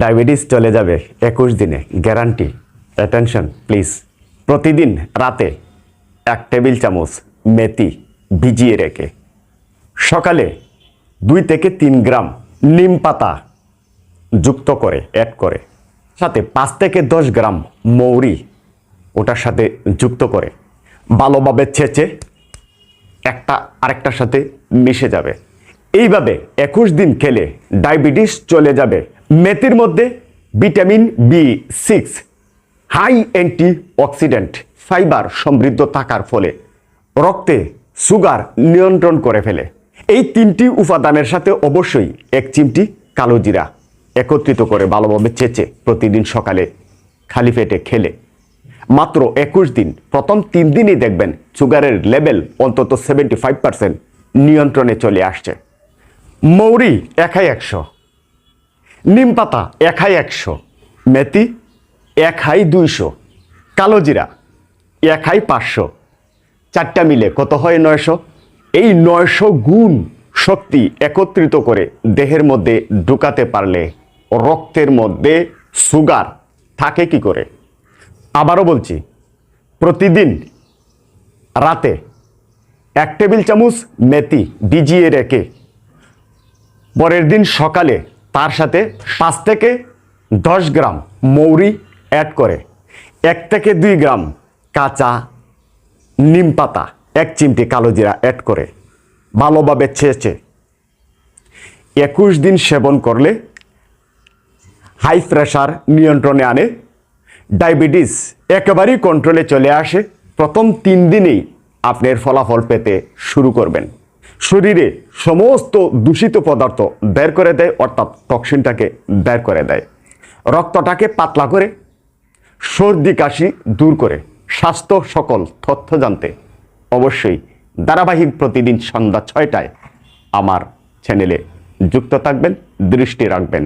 Diabetes চলে যাবে একুশ দিনে গ্যারান্টি অ্যাটেনশন প্লিজ প্রতিদিন রাতে এক টেবিল চামচ মেথি ভিজিয়ে রেখে। সকালে দুই থেকে তিন গ্রাম নিম পাতা যুক্ত করে অ্যাড করে। সাথে পাঁচ থেকে দশ গ্রাম মৌরি ওটার সাথে যুক্ত করে। ভালোভাবে ছেঁচে একটা আরেকটার সাথে মিশে যাবে। এইভাবে একুশ দিন খেলে ডায়াবেটিস চলে যাবে মেথির মধ্যে vitamin B six, high antioxidant fibre সমৃদ্ধ থাকার ফলে রক্তে সুগার নিয়ন্ত্রণ করে ফেলে। এই তিনটি উপাদানের সাথে অবশ্যই এক চিমটি কালো জিরা একত্রিত করে ভালোভাবে চেঁচে প্রতিদিন সকালে খালি পেটে খেলে। মাত্র একুশ দিন, প্রথম তিন দিনই দেখবেন সুগারের লেভেল অন্তত সেভেন্টি ফাইভ পার্সেন্ট নিয়ন্ত্রণে চলে আসছে। মৌরি একাই একশো নিম পাতা এক হাই একশো, মেথি এক হাই দুইশো, কালো জিরা এক হাই পাঁচশো। চারটা মিলে কত হয় নয়শো? এই নয়শো গুণ শক্তি একত্রিত করে দেহের মধ্যে ঢুকাতে পারলে রক্তের মধ্যে সুগার থাকে কি করে? আবারও বলছি, প্রতিদিন রাতে এক টেবিল চামচ মেথি ভিজিয়ে রেখে পরের দিন সকালে তার সাথে পাঁচ থেকে দশ গ্রাম মৌরি অ্যাড করে, এক থেকে দুই গ্রাম কাঁচা নিম পাতা, এক চিমটি কালো জিরা অ্যাড করে, ভালোভাবে ছেঁচে একুশ দিন সেবন করলে হাই প্রেশার নিয়ন্ত্রণে আনে ডায়াবেটিস একেবারেই কন্ট্রোলে চলে আসে, প্রথম তিন দিনেই আপনার ফলাফল পেতে শুরু করবেন। শরীরে সমস্ত দূষিত পদার্থ বের করে দেয়, অর্থাৎ টক্সিনটাকে বের করে দেয়। রক্তটাকে পাতলা করে, সর্দি কাশি দূর করে। স্বাস্থ্য সকল তথ্য জানতে অবশ্যই ধারাবাহিক প্রতিদিন সন্ধ্যা ছয়টায় আমার চ্যানেলে যুক্ত থাকবেন, দৃষ্টি রাখবেন।